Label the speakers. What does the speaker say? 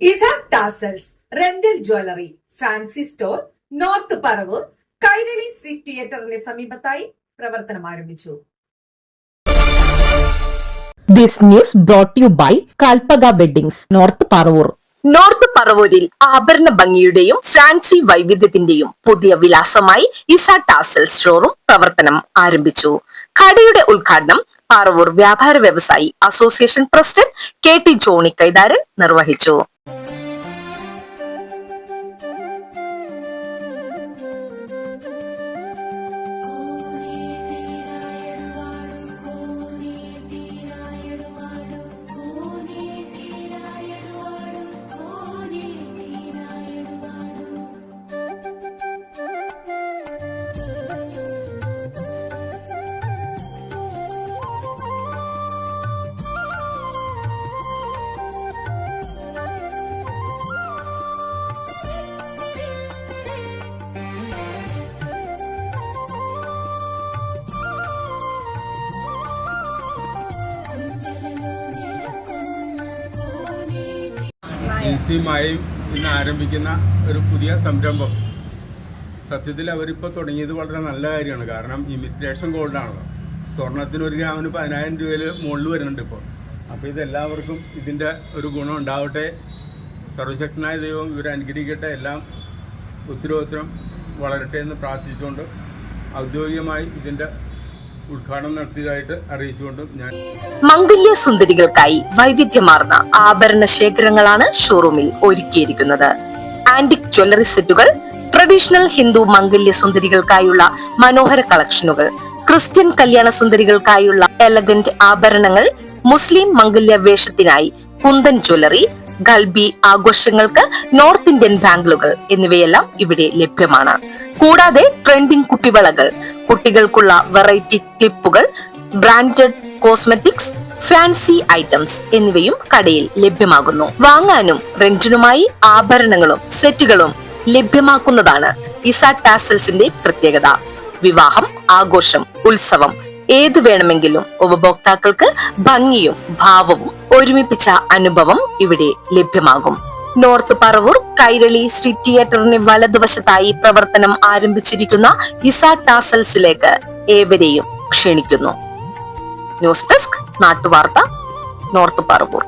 Speaker 1: Isaac Tassels rental jewellery fancy store north Paravur Kairali street തിയേറ്ററിന് സമീപത്തായി പ്രവർത്തനം ആരംഭിച്ചു.
Speaker 2: This news brought you by by weddings north Paravur.
Speaker 3: North പറവൂരിൽ ആഭരണ ഭംഗിയുടെയും fancy വൈവിധ്യത്തിന്റെയും പുതിയ വിലാസമായി Isa tarsal സ്റ്റോറും പ്രവർത്തനം ആരംഭിച്ചു. കടയുടെ ഉദ്ഘാടനം പറവൂർ വ്യാപാര വ്യവസായി association president K T Johny Kaitharan നിർവഹിച്ചു.
Speaker 4: ഈസിയുമായി ഇന്ന് ആരംഭിക്കുന്ന ഒരു പുതിയ സംരംഭം. സത്യത്തിൽ അവരിപ്പോൾ തുടങ്ങിയത് വളരെ നല്ല കാര്യമാണ്. കാരണം ഇമിറ്റേഷൻ ഗോൾഡാണല്ലോ. സ്വർണത്തിന് ഒരു ഗ്രാമിന് പതിനായിരം രൂപയിൽ മുകളിൽ വരുന്നുണ്ട് ഇപ്പോൾ അപ്പോൾ ഇതെല്ലാവർക്കും ഇതിന്റെ ഒരു ഗുണം ഉണ്ടാവട്ടെ. സർവശക്തനായ ദൈവം ഇവരെ അനുഗ്രഹിക്കട്ടെ. എല്ലാം ഉത്തരോത്തരം വളരട്ടെ എന്ന് പ്രാർത്ഥിച്ചുകൊണ്ട് ഔദ്യോഗികമായി ഇതിന്റെ ഉദ്ഘാടനം നടത്തിയതായിട്ട് അറിയിച്ചുകൊണ്ടും ഞാൻ
Speaker 3: മംഗല്യ സുന്ദരികൾക്കായി വൈവിധ്യമാർന്ന ആഭരണ ശേഖരങ്ങളാണ് ഷോറൂമിൽ ഒരുക്കിയിരിക്കുന്നത്. ആന്റിക് ജ്വല്ലറി സെറ്റുകൾ ട്രഡീഷണൽ ഹിന്ദു മംഗല്യ സുന്ദരികൾക്കായുള്ള മനോഹര കളക്ഷനുകൾ ക്രിസ്ത്യൻ കല്യാണ സുന്ദരികൾക്കായുള്ള എലഗന്റ് ആഭരണങ്ങൾ മുസ്ലിം മംഗല്യ വേഷത്തിനായി കുന്തൻ ജ്വല്ലറി ഗൽബി ആഘോഷങ്ങൾക്ക് നോർത്ത് ഇന്ത്യൻ ബാംഗ്ലുകൾ എന്നിവയെല്ലാം ഇവിടെ ലഭ്യമാണ്. കൂടാതെ ട്രെൻഡിംഗ് കുപ്പിവളകൾ കുട്ടികൾക്കുള്ള വെറൈറ്റി ക്ലിപ്പുകൾ ബ്രാൻഡഡ് കോസ്മെറ്റിക്സ് ഫാൻസി ഐറ്റംസ് എന്നിവയും കടയിൽ ലഭ്യമാകുന്നു. വാങ്ങാനും റെന്റിനുമായി ആഭരണങ്ങളും സെറ്റുകളും ലഭ്യമാക്കുന്നതാണ് ഇസ ടാസൽസിന്റെ പ്രത്യേകത. വിവാഹം ആഘോഷം ഉത്സവം ഏത് വേണമെങ്കിലും ഉപഭോക്താക്കൾക്ക് ഭംഗിയും ഭാവവും ഒരുമിപ്പിച്ച അനുഭവം ഇവിടെ ലഭ്യമാകും. നോർത്ത് പറവൂർ കൈരളി സ്ട്രീറ്റ് തിയേറ്ററിന് വലതുവശത്തായി പ്രവർത്തനം ആരംഭിച്ചിരിക്കുന്ന ഇസ ടാസൽസിലേക്ക് ഏവരെയും ക്ഷണിക്കുന്നു. ന്യൂസ് ഡെസ്ക് നാട്ടുവാർത്ത നോർത്ത് പറവൂർ.